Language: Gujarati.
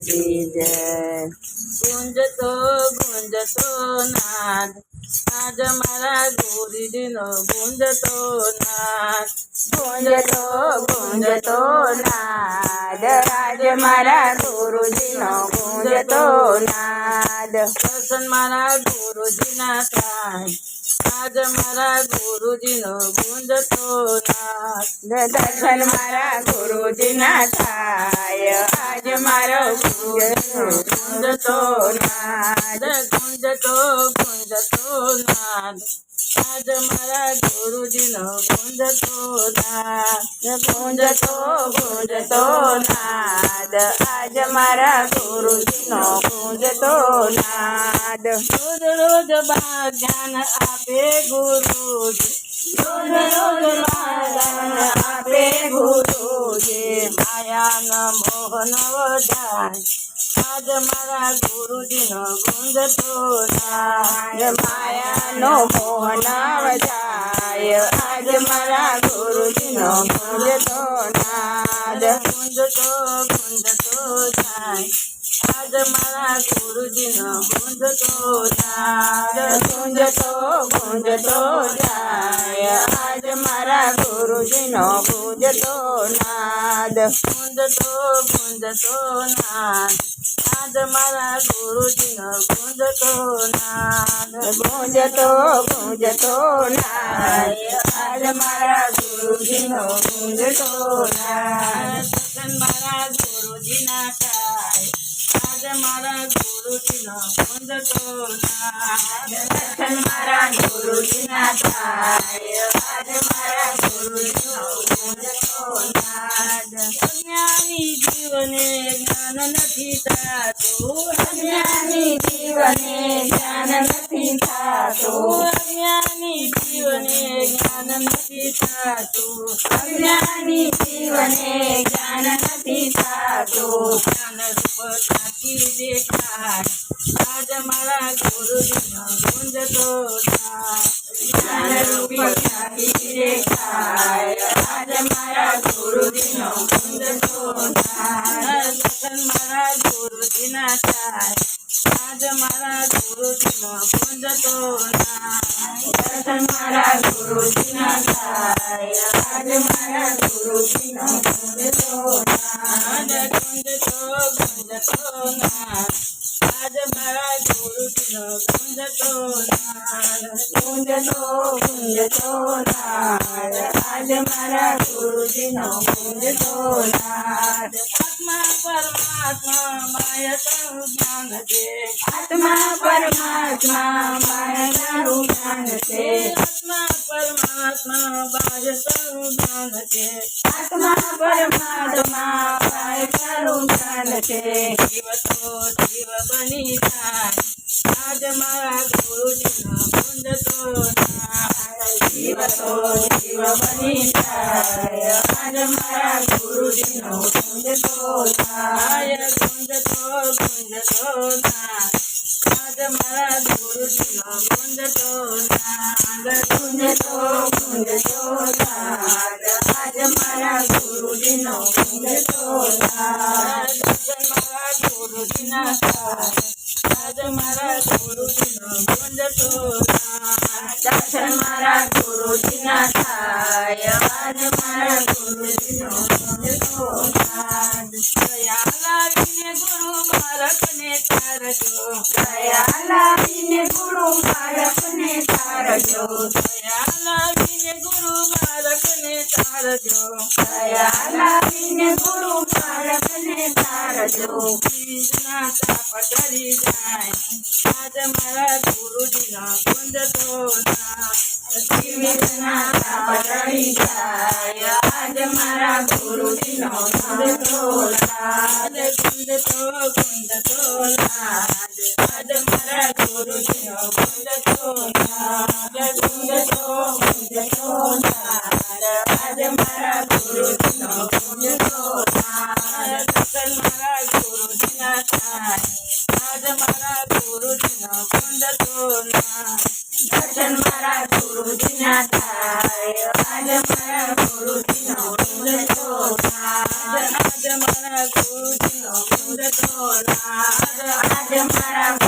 જય ગુંજતો ગુંજતો નાદ. આજ મારા ગુરુજીનો ગુંજતો નાદ. ગુંજતો ગુંજતો નાદ. આજ મારા ગુરુજીનો ગુંજતો નાદ. દર્શન મારા ગુરુજીના થાય. આજ મારા ગુરુજીનો ગુંજતો નાદ. દર્શન મારા ગુરુજીના થાય. મારો ગુંજતો નાદ ગુંજતો ગુંજતો નાદ. આજ મારા ગુરુજીનો ગુંજતો નાદ ગુંજતો ગુંજતો નાદ. આજ મારા ગુરુજીનો ગુંજતો નાદ. રોજ રોજ બા આપે ગુરુજી. આપે ગુરુજી માયાના મોહન વધાય આજ મારા ગુરુજીનો ગુંજતો નાદ માયાનો મોહન આજ મારા ગુરુજીનો ગુંજતો નાદ ગુંજતો ગુંજતો જાય આજ મારા ગુરુજીનો ગુંજતો નાદ ગુંજતો ગુંજતો જાય. આજ મારા ગુરુજીનો ગુંજતો નાદ. ગુંજતો ગુંજતો નાદ. આજ મારા ગુરુજીનો ગુંજતો નાદ. ગુંજતો ગુંજતો નાદ. આજ મારા ગુરુજીનો ગુંજતો નાદ. મારા ગુરુજીના થાય. મારા ગુરુજીનો નાદ દર્શન મારા ગુરુજીના થાય. મારા ગુરુજીનો ગુંજતો નાદ અજ્ઞાની જીવને જ્ઞાન નથી થતું. અજ્ઞાની જીવને જ્ઞાન નથી થતું. અજ્ઞાની જીવને જ્ઞાન નથી થતું અજ્ઞાની જીવને જ્ઞાન નથી થાતું જ્ઞાન રૂપ સાચી દેખાય આજ મારા ગુરુજીનો ગુંજતો નાદ. જ્ઞાન રૂપ જ્ઞાની દેખાય આજ મારા ગુરુજીનો ગુંજતો નાદ પરમાત્મા માયા તનું જ્ઞાન છે આત્મા પરમાત્મા આત્મા પરમાત્મા માયાનું જ્ઞાન છે જીવ તો જીવ બની જાય. આજ મારા ગુરુજીનો ગુંજતો નાદ જીવ તો જીવ બની જાય. આજ મારા ગુરુજીનો ગુંજતો નાદ આય ગુંજતો ગુંજતો તો આજ મારા ગુરુજીનો ગુંજતો નાદ ગુંજતો ગુંજતો નાદ આજ મારા ગુરુજીનો ગુંજતો નાદ મારા ગુરુજીના આજ મારા ગુરુજીનો ગુંજતો દયા લાવીને ગુરુ બાળકને તારજો. દયા લાવીને ગુરુ બાળકને તારજો. દયા લાવીને ગુરુ બાળકને તારજો. દયા લાવીને ગુરુ બાળકને તારજો. કૃષ્ણ તાપ કરી જાય. આજ મારા ગુરુજીનો ગુંજતો નાદ જીવિતના તાપ ટળી જાય આજ મારા ગુરુજીનો ગુંજતો નાદ ગુંજતો ગુંજતો નાદ આજ મારા ગુરુજીનો ગુંજતો નાદ ગુંજતો ગુંજતો નાદ આજ મારા ગુરુજીનો ગુંજતો નાદ દર્શન મારા ગુરુજીના થાય આજ મારા ગુરુજીનો ગુંજતો નાદ દર્શન મારા ગુરુજીના થાય આજ મારા ગુરુજીનો ગુંજતો નાદ આજ મારા ગુંજતો નાદ આજ મારા